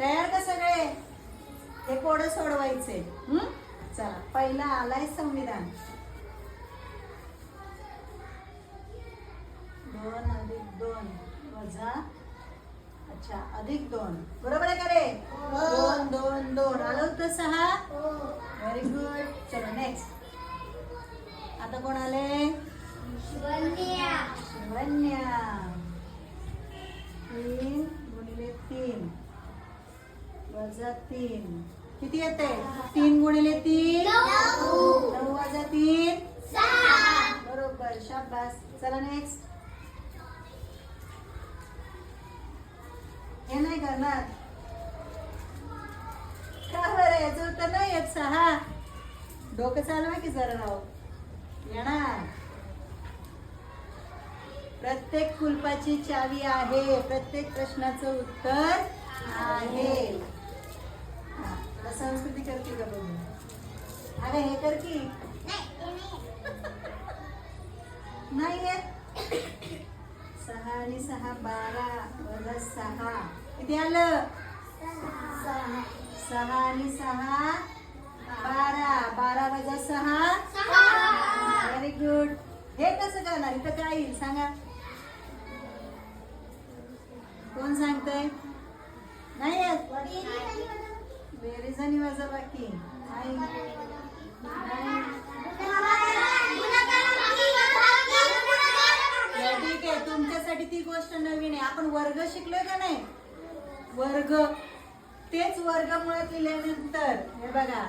तयार का सगळे? हे कोड सोडवायचे. हं? चला पहिला आलाय संविधान. दोन अधिक दोन वजा अच्छा अधिक दोन. बरोबर आहे का रे? दोन दोन दोन. आलं होतं सहा? व्हेरी गुड चलो नेक्स्ट आता कोण आले? शिवन्या. तीन गुणिले तीन वजा तीन. किती येते? तीन गुणिले तीन? नऊ. वजा तीन? बरोबर शाबास. चला नेक्स्ट हे नाही करणार. का बरं? याचं उत्तर नाही येत सहा. डोकं चालवा की जरा राव येणार. प्रत्येक कुलपाची चावी आहे. प्रत्येक प्रश्नाचं उत्तर आहे. अगं हे कर की. नाही येत सहा आणि सहा बारा वजा सहा. किती आलं? सहा आणि सहा बारा. बारा वजा सहा? व्हेरी गुड हे कसं करणार? इथं काय येईल? सांगा. कोण सांगतंय? नाही येत. बेरीज आणि वजा बाकी. नाही. ठीक आहे. तुमच्यासाठी ती गोष्ट नवीन आहे. आपण वर्ग शिकलोय का नाही? वर्ग. तेच वर्गमुळात लिहिल्यानंतर हे बघा.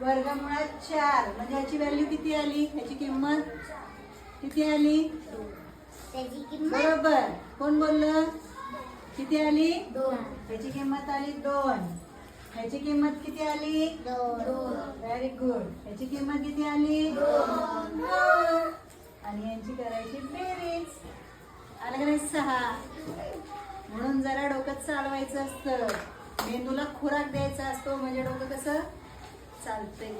वर्गमुळात चार. म्हणजे याची व्हॅल्यू किती आली? ह्याची किंमत किती आली? बरोबर. कोण बोललं? किती आली? ह्याची किंमत आली दोन. ह्याची किंमत किती आली? व्हेरी गुड ह्याची किंमत किती आली? आणि यांची करायची बेरीज. आलं का नाही? सहा. म्हणून जरा डोकं चालवायचं असतं. मेंदूला खुराक द्यायचा असतो. म्हणजे डोकं कसं? चालतंय.